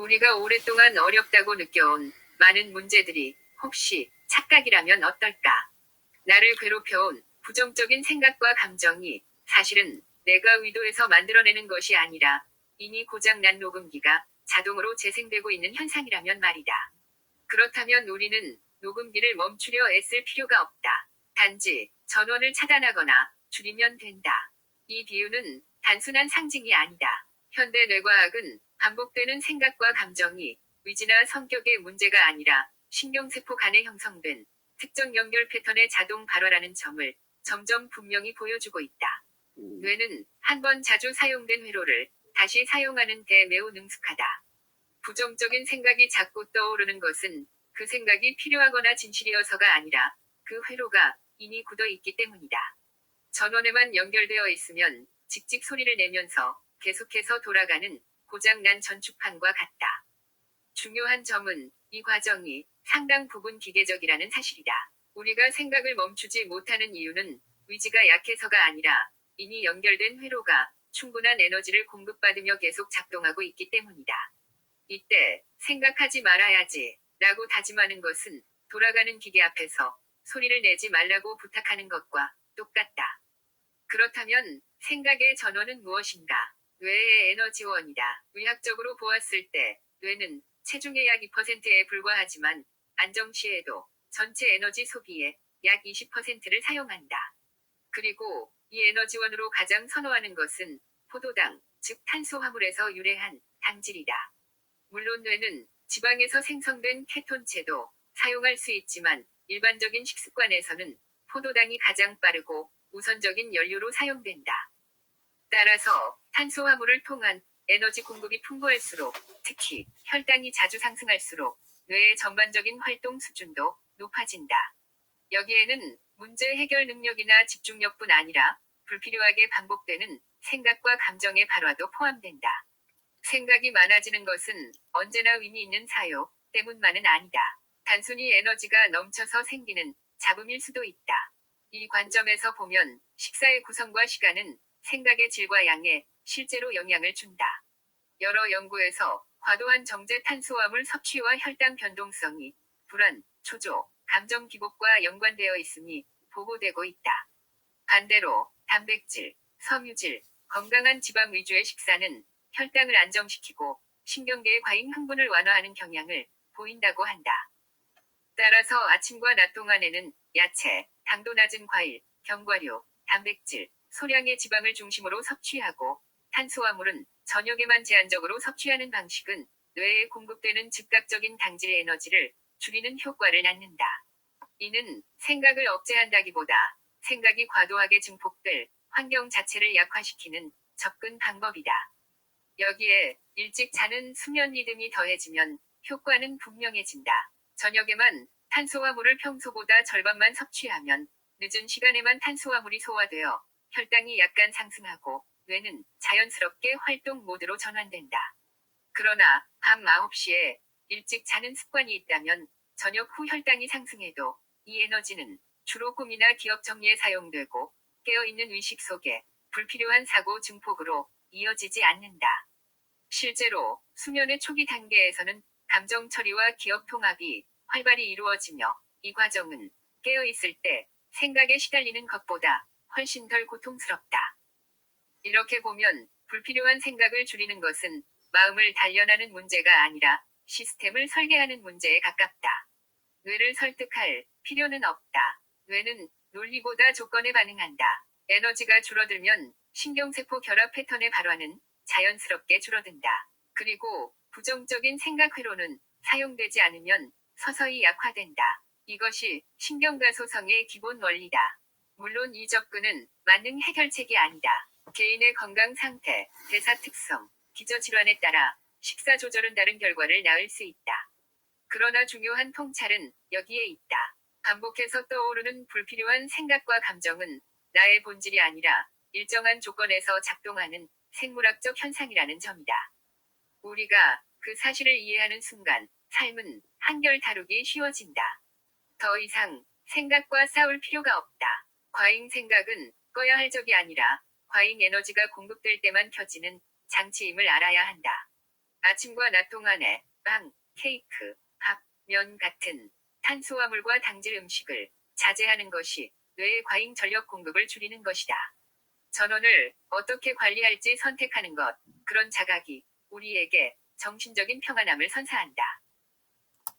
우리가 오랫동안 어렵다고 느껴온 많은 문제들이 혹시 착각이라면 어떨까? 나를 괴롭혀온 부정적인 생각과 감정이 사실은 내가 의도해서 만들어내는 것이 아니라 이미 고장난 녹음기가 자동으로 재생되고 있는 현상이라면 말이다. 그렇다면 우리는 녹음기를 멈추려 애쓸 필요가 없다. 단지 전원을 차단하거나 줄이면 된다. 이 비유는 단순한 상징이 아니다. 현대 뇌과학은 반복되는 생각과 감정이 의지나 성격의 문제가 아니라 신경세포 간에 형성된 특정 연결 패턴의 자동 발화라는 점을 점점 분명히 보여주고 있다. 뇌는 한 번 자주 사용된 회로를 다시 사용하는 데 매우 능숙하다. 부정적인 생각이 자꾸 떠오르는 것은 그 생각이 필요하거나 진실이어서가 아니라 그 회로가 이미 굳어 있기 때문이다. 전원에만 연결되어 있으면 직직 소리를 내면서 계속해서 돌아가는 고장난 전축판과 같다. 중요한 점은 이 과정이 상당 부분 기계적이라는 사실이다. 우리가 생각을 멈추지 못하는 이유는 의지가 약해서가 아니라 이미 연결된 회로가 충분한 에너지를 공급받으며 계속 작동하고 있기 때문이다. 이때 생각하지 말아야지 라고 다짐하는 것은 돌아가는 기계 앞에서 소리를 내지 말라고 부탁하는 것과 똑같다. 그렇다면 생각의 전원은 무엇인가? 뇌의 에너지원이다. 의학적으로 보았을 때 뇌는 체중의 약 2%에 불과하지만 안정 시에도 전체 에너지 소비의 약 20%를 사용한다. 그리고 이 에너지원으로 가장 선호하는 것은 포도당, 즉 탄수화물에서 유래한 당질이다. 물론 뇌는 지방에서 생성된 케톤체도 사용할 수 있지만 일반적인 식습관에서는 포도당이 가장 빠르고 우선적인 연료로 사용된다. 따라서 탄수화물을 통한 에너지 공급이 풍부할수록 특히 혈당이 자주 상승할수록 뇌의 전반적인 활동 수준도 높아진다. 여기에는 문제 해결 능력이나 집중력뿐 아니라 불필요하게 반복되는 생각과 감정의 발화도 포함된다. 생각이 많아지는 것은 언제나 의미 있는 사요 때문만은 아니다. 단순히 에너지가 넘쳐서 생기는 잡음일 수도 있다. 이 관점에서 보면 식사의 구성과 시간은 생각의 질과 양에 실제로 영향을 준다. 여러 연구에서 과도한 정제 탄수화물 섭취와 혈당 변동성이 불안, 초조, 감정 기복과 연관되어 있음이 보고되고 있다. 반대로 단백질, 섬유질, 건강한 지방 위주의 식사는 혈당을 안정시키고 신경계의 과잉 흥분을 완화하는 경향을 보인다고 한다. 따라서 아침과 낮 동안에는 야채, 당도 낮은 과일, 견과류, 단백질, 소량의 지방을 중심으로 섭취하고 탄수화물은 저녁에만 제한적으로 섭취하는 방식은 뇌에 공급되는 즉각적인 당질 에너지를 줄이는 효과를 낳는다. 이는 생각을 억제한다기보다 생각이 과도하게 증폭될 환경 자체를 약화시키는 접근 방법이다. 여기에 일찍 자는 수면 리듬이 더해지면 효과는 분명해진다. 저녁에만 탄수화물을 평소보다 절반만 섭취하면 늦은 시간에만 탄수화물이 소화되어 혈당이 약간 상승하고 뇌는 자연스럽게 활동 모드로 전환된다. 그러나 밤 9시에 일찍 자는 습관이 있다면 저녁 후 혈당이 상승해도 이 에너지는 주로 꿈이나 기억 정리에 사용되고 깨어있는 의식 속에 불필요한 사고 증폭으로 이어지지 않는다. 실제로 수면의 초기 단계에서는 감정 처리와 기억 통합이 활발히 이루어지며 이 과정은 깨어 있을 때 생각에 시달리는 것보다 훨씬 덜 고통스럽다. 이렇게 보면 불필요한 생각을 줄이는 것은 마음을 단련하는 문제가 아니라 시스템을 설계하는 문제에 가깝다. 뇌를 설득할 필요는 없다. 뇌는 논리보다 조건에 반응한다. 에너지가 줄어들면 신경세포 결합 패턴의 발화는 자연스럽게 줄어든다. 그리고 부정적인 생각 회로는 사용되지 않으면 서서히 약화된다. 이것이 신경가소성의 기본 원리다. 물론 이 접근은 만능 해결책이 아니다. 개인의 건강 상태, 대사 특성, 기저 질환에 따라 식사 조절은 다른 결과를 낳을 수 있다. 그러나 중요한 통찰은 여기에 있다. 반복해서 떠오르는 불필요한 생각과 감정은 나의 본질이 아니라 일정한 조건에서 작동하는 생물학적 현상이라는 점이다. 우리가 그 사실을 이해하는 순간 삶은 한결 다루기 쉬워진다. 더 이상 생각과 싸울 필요가 없다. 과잉 생각은 꺼야 할 적이 아니라 과잉 에너지가 공급될 때만 켜지는 장치임을 알아야 한다. 아침과 낮 동안에 빵, 케이크, 밥, 면 같은 탄수화물과 당질 음식을 자제하는 것이 뇌의 과잉 전력 공급을 줄이는 것이다. 전원을 어떻게 관리할지 선택하는 것, 그런 자각이 우리에게 정신적인 평안함을 선사한다.